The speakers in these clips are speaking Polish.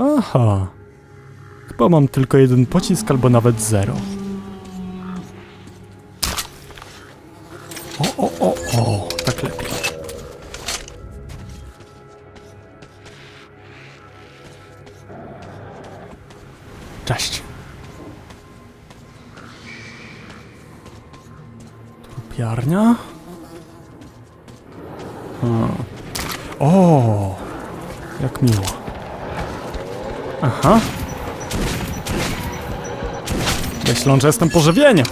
Aha. Chyba mam tylko jeden pocisk, albo nawet zero. Myślą, że jestem pożywieniem.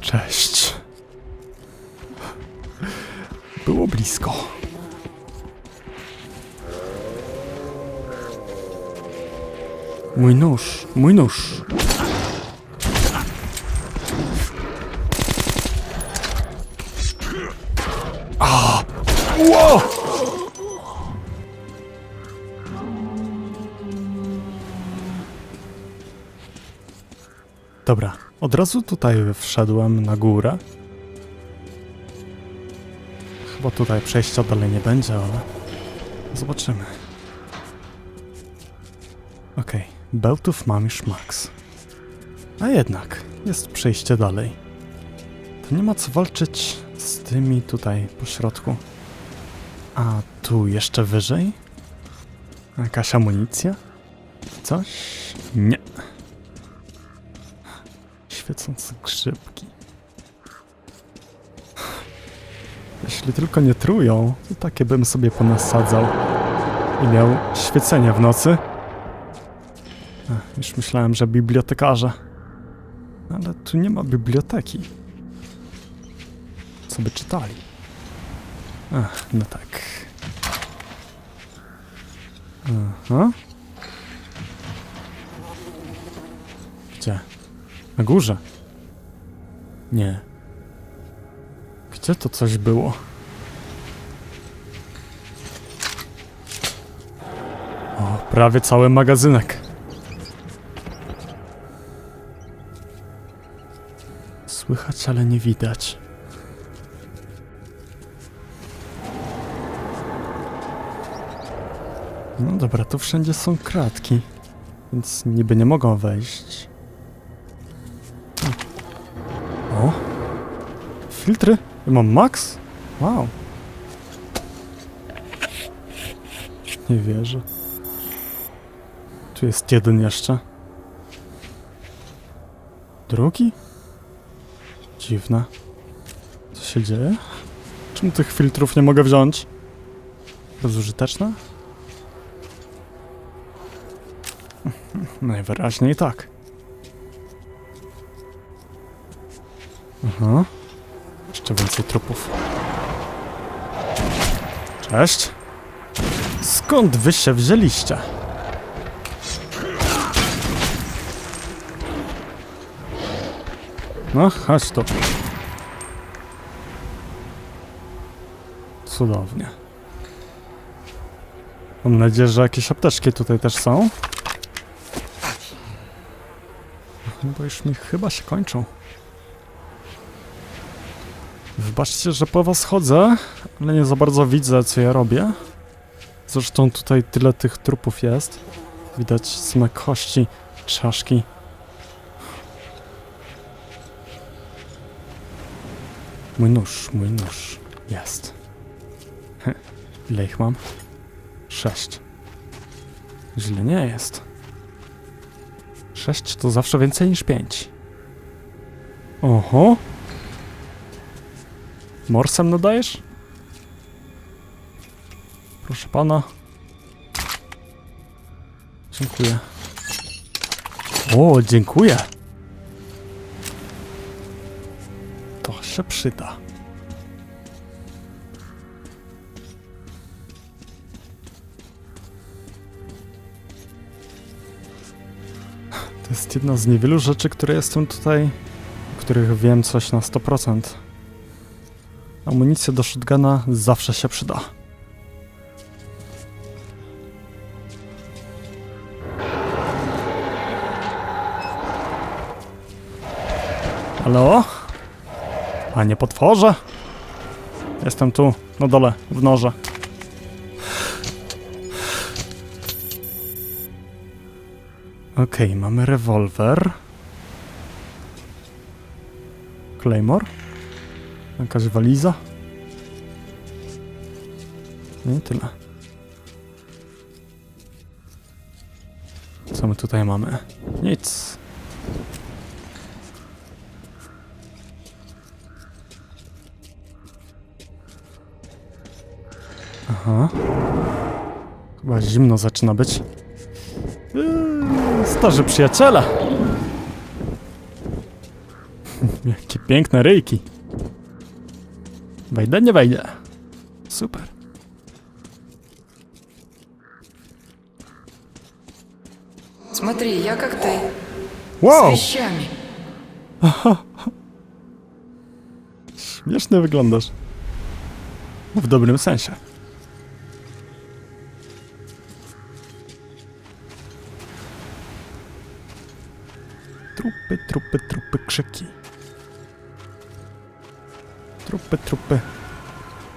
Cześć. Było blisko. Mój nóż, mój nóż. Ło! Dobra, od razu tutaj wszedłem na górę. Chyba tutaj przejścia dalej nie będzie, ale zobaczymy. Bełtów mam już max. A jednak, jest przejście dalej. To nie ma co walczyć z tymi tutaj po środku. A tu jeszcze wyżej? Jakaś amunicja? Coś? Nie. Świecące grzybki. Jeśli tylko nie trują, to takie bym sobie ponasadzał. I miał świecenie w nocy. Już myślałem, że bibliotekarze. Ale tu nie ma biblioteki. Co by czytali? Ach, no tak. Aha. Gdzie? Na górze? Nie. Gdzie to coś było? O, prawie cały magazynek. Słychać, ale nie widać. No dobra, tu wszędzie są kratki, więc niby nie mogą wejść. O! Filtry? Ja mam max? Wow. Nie wierzę. Tu jest jeden jeszcze. Drugi? Dziwne. Co się dzieje? Czemu tych filtrów nie mogę wziąć? Bezużyteczne? Najwyraźniej tak. Aha. Jeszcze więcej trupów. Cześć. Skąd wy się wzięliście? No, chodź tu. Cudownie. Mam nadzieję, że jakieś apteczki tutaj też są. Bo już mi chyba się kończą. Wybaczcie, że po was chodzę, ale nie za bardzo widzę, co ja robię. Zresztą tutaj tyle tych trupów jest. Widać same kości, czaszki. Mój nóż, mój nóż. Jest. Heh, Ile ich mam? Sześć. Źle nie jest. Sześć to zawsze więcej niż pięć. Oho. Morsem nadajesz? Proszę pana. Dziękuję. O, dziękuję. zawsze przyda. To jest jedna z niewielu rzeczy, które jestem tutaj, o których wiem coś na 100%. Amunicja do shotguna zawsze się przyda. Halo? Panie potworze? Jestem tu, na dole, w norze. Okej, mamy rewolwer. Claymore? Jakaś waliza? Nie tyle. Co my tutaj mamy? Nic. Chyba zimno zaczyna być. Eee, Starzy przyjaciele. Jakie piękne ryjki. Wejdę, nie wejdę. Super. Смотри, я как ты. Wow! С вещами. Śmiesznie wyglądasz. W dobrym sensie. Trupy, trupy, trupy, krzyki. Trupy, trupy,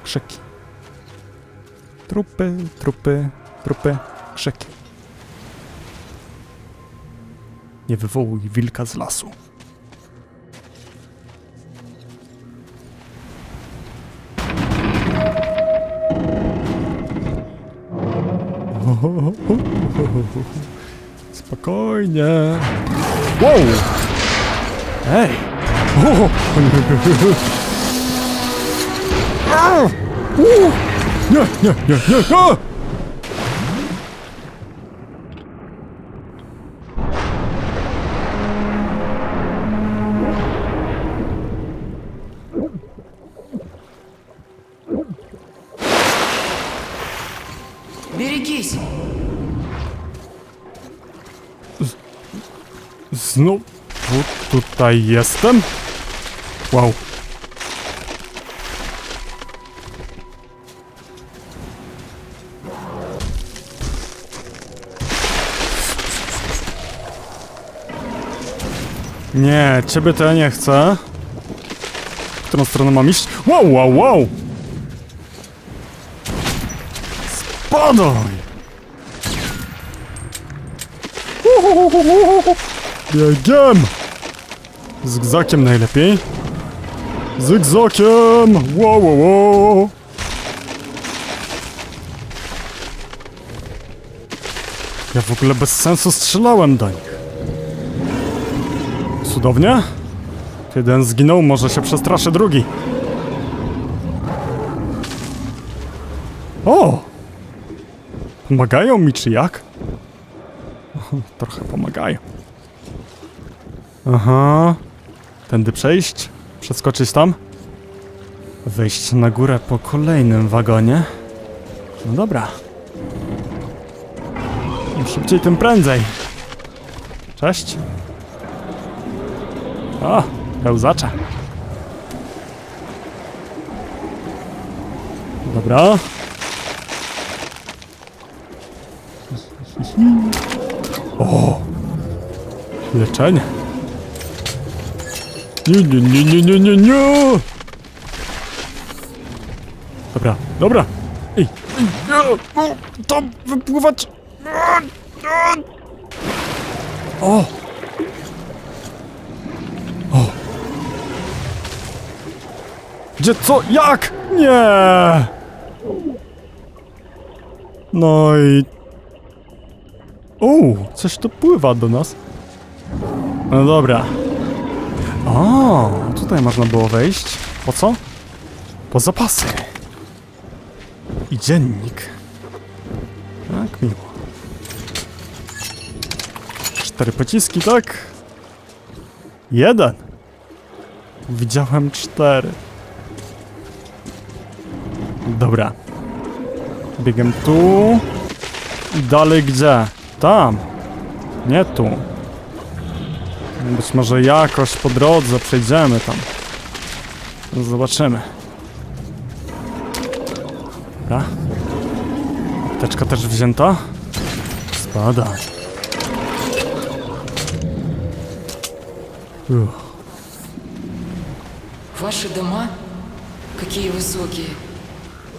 krzyki. Trupy, trupy, trupy, krzyki. Nie wywołuj wilka z lasu. Spokojnie. Wow! Ej! O! Au! U! Nie, nie, nie, nie, nie! Znowu tutaj jestem? Wow. Nie, ciebie to ja nie chcę. W którą stronę mam iść? Wow, wow, wow! Spadaj! Biegiem! Zygzakiem najlepiej. Zygzakiem! Wow, wow, wow! Ja w ogóle bez sensu strzelałem do nich. Cudownie? Jeden zginął, może się przestraszy drugi. O! Pomagają mi czy jak? Trochę pomagają. Aha. Tędy przejść? Przeskoczyć tam? Wejść na górę po kolejnym wagonie? No dobra. Im szybciej, tym prędzej. Cześć. O, pełzacze. Dobra. O! Leczenie. Nie, nie, nie, nie, nie, nie, nie! Dobra, dobra. Ej, ej, nie, o, tam wypływać. O! O! Gdzie, co, jak? Nie! No i... O, coś tu pływa do nas. No dobra. O, tutaj można było wejść. Po co? Po zapasy. I dziennik. Tak, miło. Cztery pociski, tak? Jeden. Widziałem cztery. Dobra. Biegiem tu. I dalej gdzie? Tam. Nie tu. Być może jakoś po drodze przejdziemy tam. Zobaczymy. Dobra. Apteczka też wzięta. Spada. Uff. Ваши дома? Какие высокие.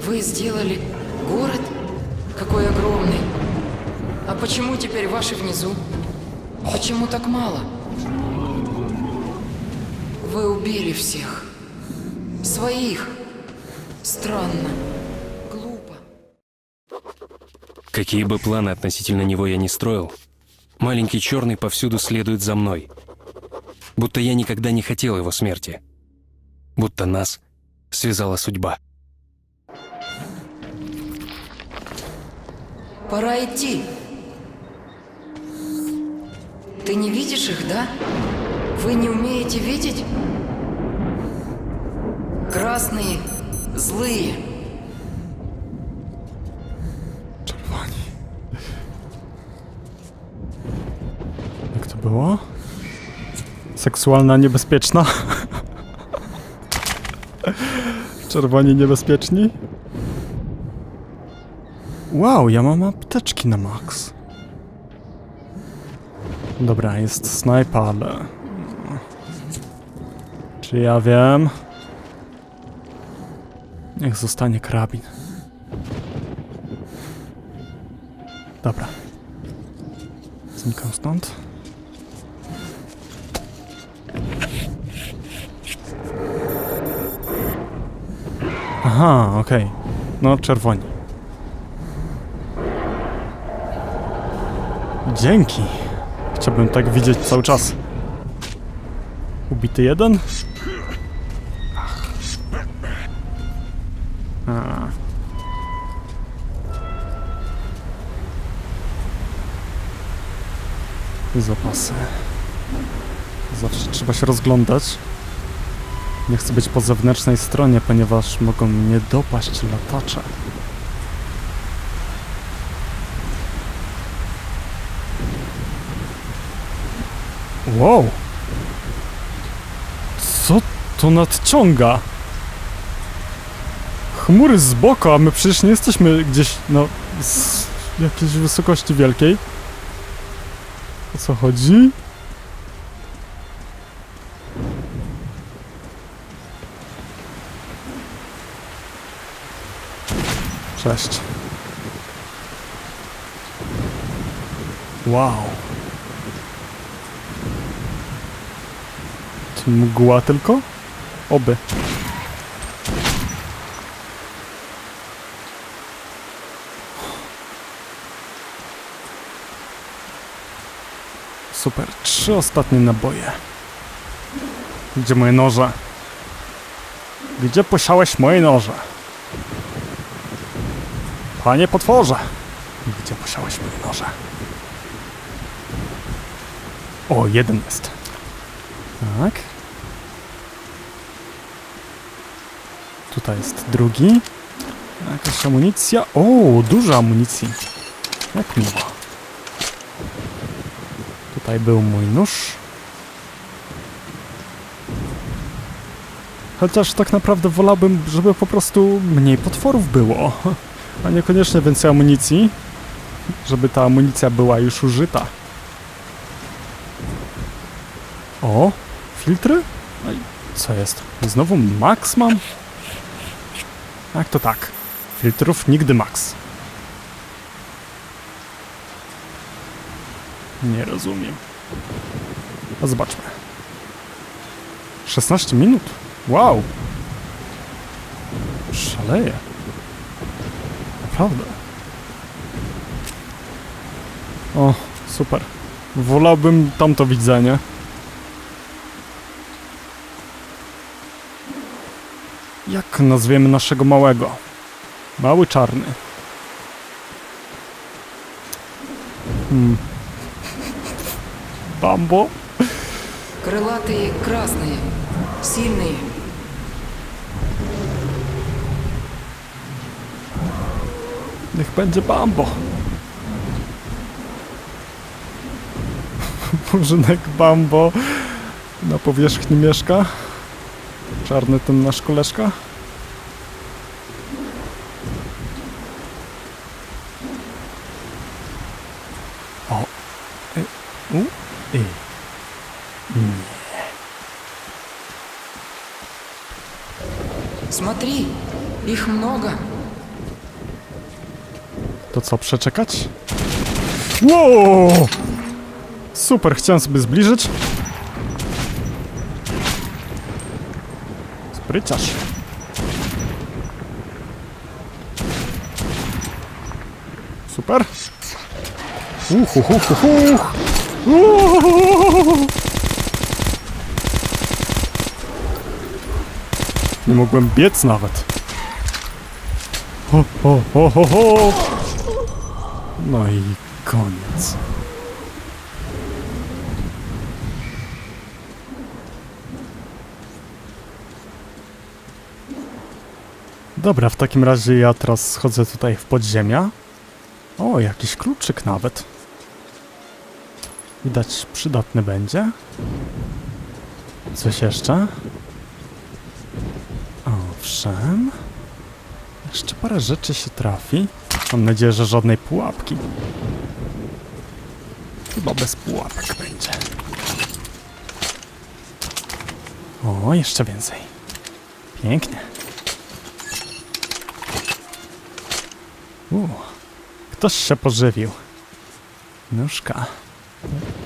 Вы сделали город? Какой огромный. А почему теперь ваши внизу? Почему так мало? Вы убили всех. Своих. Странно. Глупо. Какие бы планы относительно него я ни строил, маленький черный повсюду следует за мной. Будто я никогда не хотел его смерти. Будто нас связала судьба. Пора идти. Ты не видишь их, да? Вы не умеете видеть? Красные, злые. Czerwoni. Jak to było? Seksualna niebezpieczna? Czerwoni niebezpieczni? Wow, ja mam apteczki na max. Dobra, jest snajpa, ale... Czy ja wiem? Niech zostanie karabin. Dobra. Znikam stąd. Aha, okej. No, czerwoni. Dzięki. Chciałbym tak widzieć cały czas. Ubity jeden? Się rozglądać. Nie chcę być po zewnętrznej stronie, ponieważ mogą mnie dopaść latacze. Wow! Co to nadciąga? Chmury z boku, a my przecież nie jesteśmy gdzieś, no, z jakiejś wysokości wielkiej. O co chodzi? Cześć. Wow. Czy mgła tylko? Oby. Super. Trzy ostatnie naboje. Gdzie moje noże? Gdzie posiałeś moje noże? Panie potworze! Gdzie posiałeś moje noże? O, jeden jest. Tak. Tutaj jest drugi. Jakaś amunicja. O, dużo amunicji. Jak miło. Tutaj był mój nóż. Chociaż tak naprawdę wolałbym, żeby po prostu mniej potworów było. A niekoniecznie więcej amunicji. Żeby ta amunicja była już użyta. O, filtry? No i co jest? Znowu max mam? Jak to tak? Filtrów nigdy max. Nie rozumiem. A zobaczmy. 16 minut. Wow. Szaleje. Naprawdę. O, super. Wolałbym tamto widzenie. Jak nazwiemy naszego małego? Mały czarny. Hmm. Bambo? Крылатые красные. Сильные. Niech będzie Bambo. Murzynek Bambo na powierzchni mieszka. Czarny ten nasz koleżka. Co, przeczekać? Wow! Super, chciałem sobie zbliżyć. Spryciarz. Super. Uch, uch, uch, uch, uch. Nie mogłem biec nawet. Ho, ho, ho, ho, ho. No i koniec. Dobra, w takim razie ja teraz schodzę tutaj w podziemia. O, jakiś kluczyk nawet. Widać, przydatny będzie. Coś jeszcze? Owszem. Jeszcze parę rzeczy się trafi. Mam nadzieję, że żadnej pułapki. Chyba bez pułapek będzie. O, jeszcze więcej. Pięknie. U, ktoś się pożywił. Nóżka.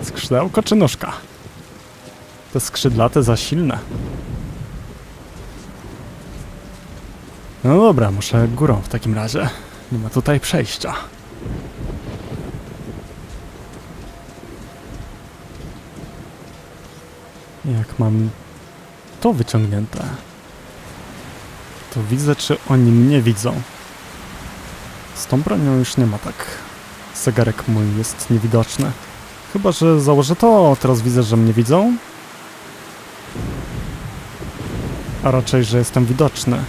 Skrzydełko czy nóżka? Te skrzydlate za silne. No dobra, muszę górą w takim razie. Nie ma tutaj przejścia. Jak mam to wyciągnięte, to widzę, czy oni mnie widzą. Z tą bronią już nie ma tak. Zegarek mój jest niewidoczny. Chyba, że założę to, teraz widzę, że mnie widzą. A raczej, że jestem widoczny.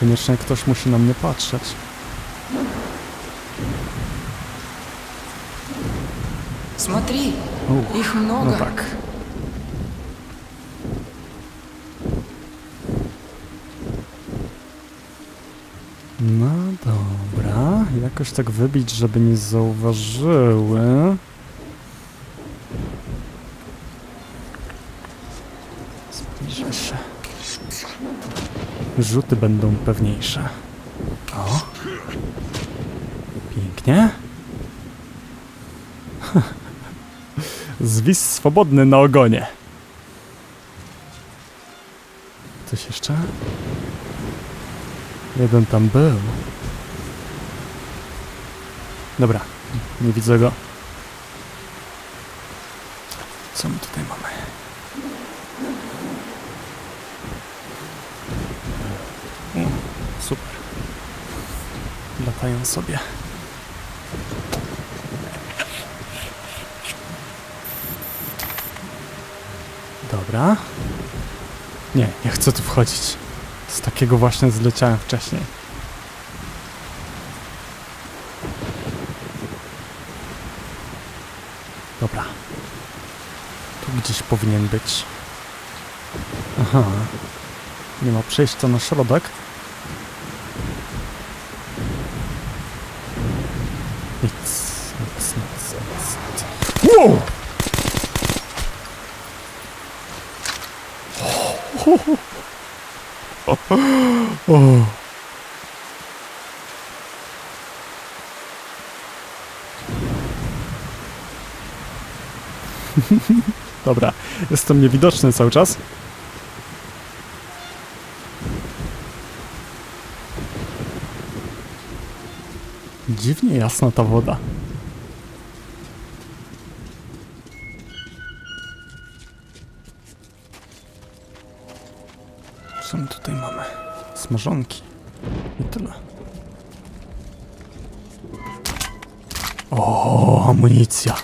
Koniecznie ktoś musi na mnie patrzeć. Смотри, Uch, их много. no tak. No dobra, jakoś tak wybić, żeby nie zauważyły. Zbliżę się. Rzuty będą pewniejsze. O. Pięknie. Zwis swobodny na ogonie. Coś jeszcze? Jeden tam był. Dobra, nie widzę go. Co my tutaj mamy? O, super. Latają sobie. Dobra. Nie, nie chcę tu wchodzić. Z takiego właśnie zleciałem wcześniej. Dobra. Tu gdzieś powinien być. Aha. Nie ma przejścia na środek. Nic, nic, nic, nic, nic. Wow! O. Dobra, jestem niewidoczny cały czas. Dziwnie jasna ta woda. Co my tutaj mamy? Smażonki. I tyle. O, amunicja.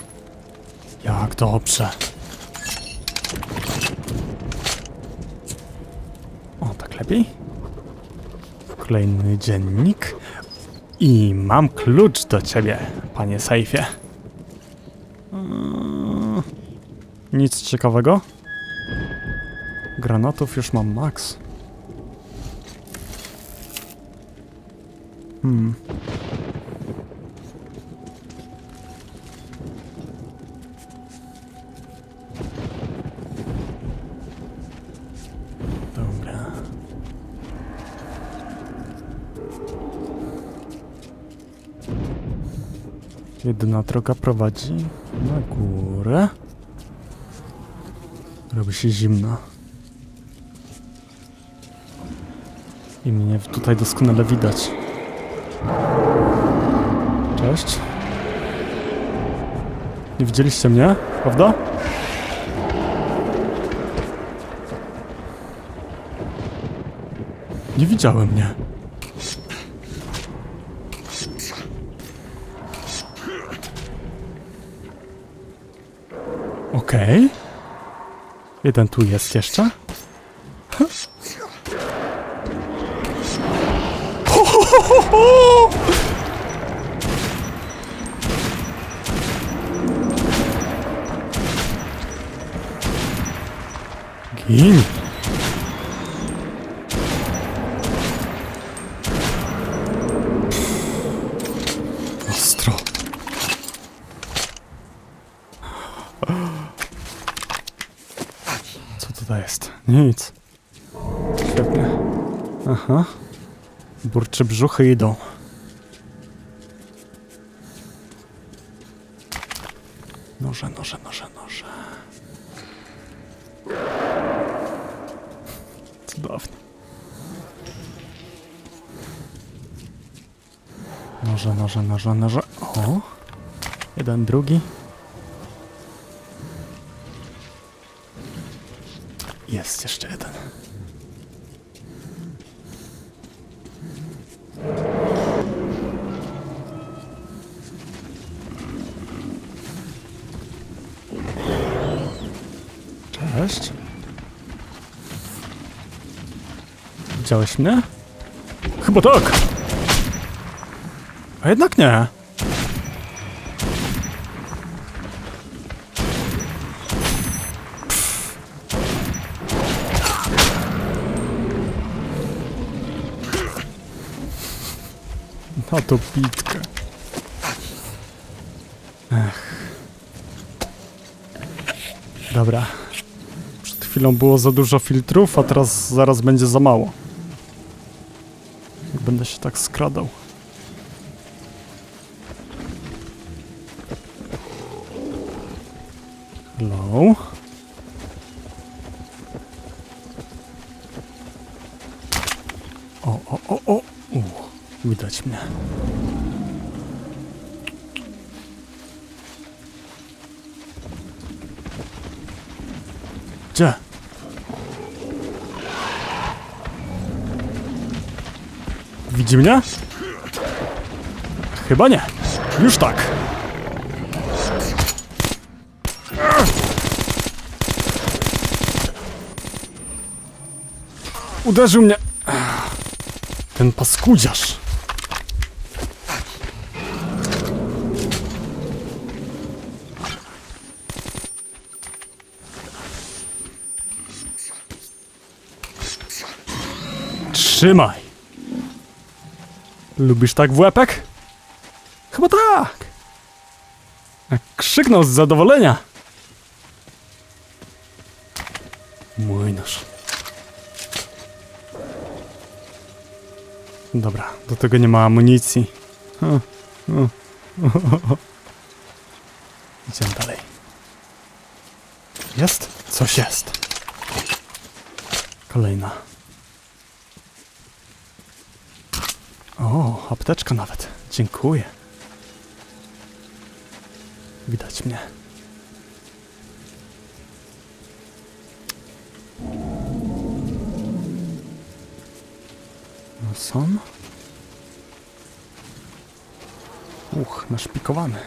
Dobrze. O, tak lepiej? Kolejny dziennik. I mam klucz do ciebie, panie sejfie. Eee, Nic ciekawego? Granatów już mam max. Hmm. Jedyna droga prowadzi na górę. Robi się zimno. I mnie tutaj doskonale widać. Cześć. Nie widzieliście mnie, prawda? Nie widziałem mnie. Okej. Jeden tu jest jeszcze. Burczy brzuchy idą. Noże, noże, noże, noże. Cudownie. Noże, noże, noże, noże. O! Jeden, drugi. Jest jeszcze jeden. Cześć. Widziałeś mnie? Chyba tak. A jednak nie. Na to bitkę. Ech. Dobra. Przed chwilą było za dużo filtrów, a teraz zaraz będzie za mało. Będę się tak skradał. Hello? O, o, o, o! U, widać mnie. Gdzie? Widzi mnie? Chyba nie. Już tak. Uderzył mnie. Ten paskudziarz. Trzymaj. Lubisz tak w łepek? Chyba tak. Krzyknął z zadowolenia. Mój nóż. Dobra, do tego nie ma amunicji. Hm. Idziemy dalej. Jest? Coś jest. Kolejna. O, apteczka nawet. Dziękuję. Widać mnie. No są? Uch, naszpikowany.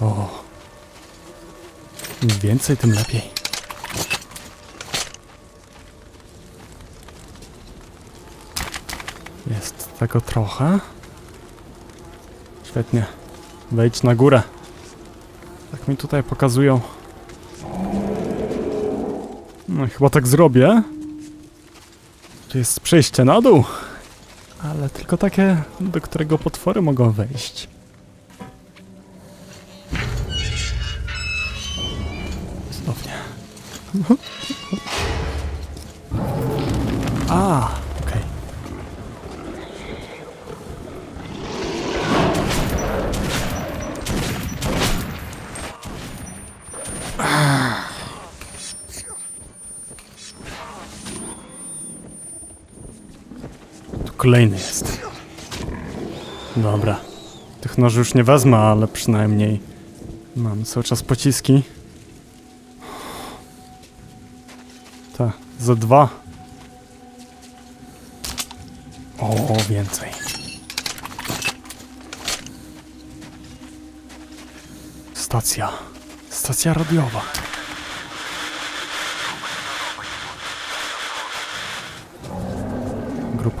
O. Im więcej, tym lepiej. Jest tego trochę. Świetnie. Wejdź na górę. Tak mi tutaj pokazują. No chyba tak zrobię. Tu jest przejście na dół. Ale tylko takie, do którego potwory mogą wejść. Cudownie. A, kolejny jest. Dobra. Tych noży już nie wezmę, ale przynajmniej mam cały czas pociski. Tak, za dwa. O, więcej. Stacja. Stacja radiowa.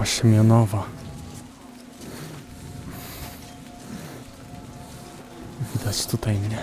Siemionowa. Widać tutaj mnie.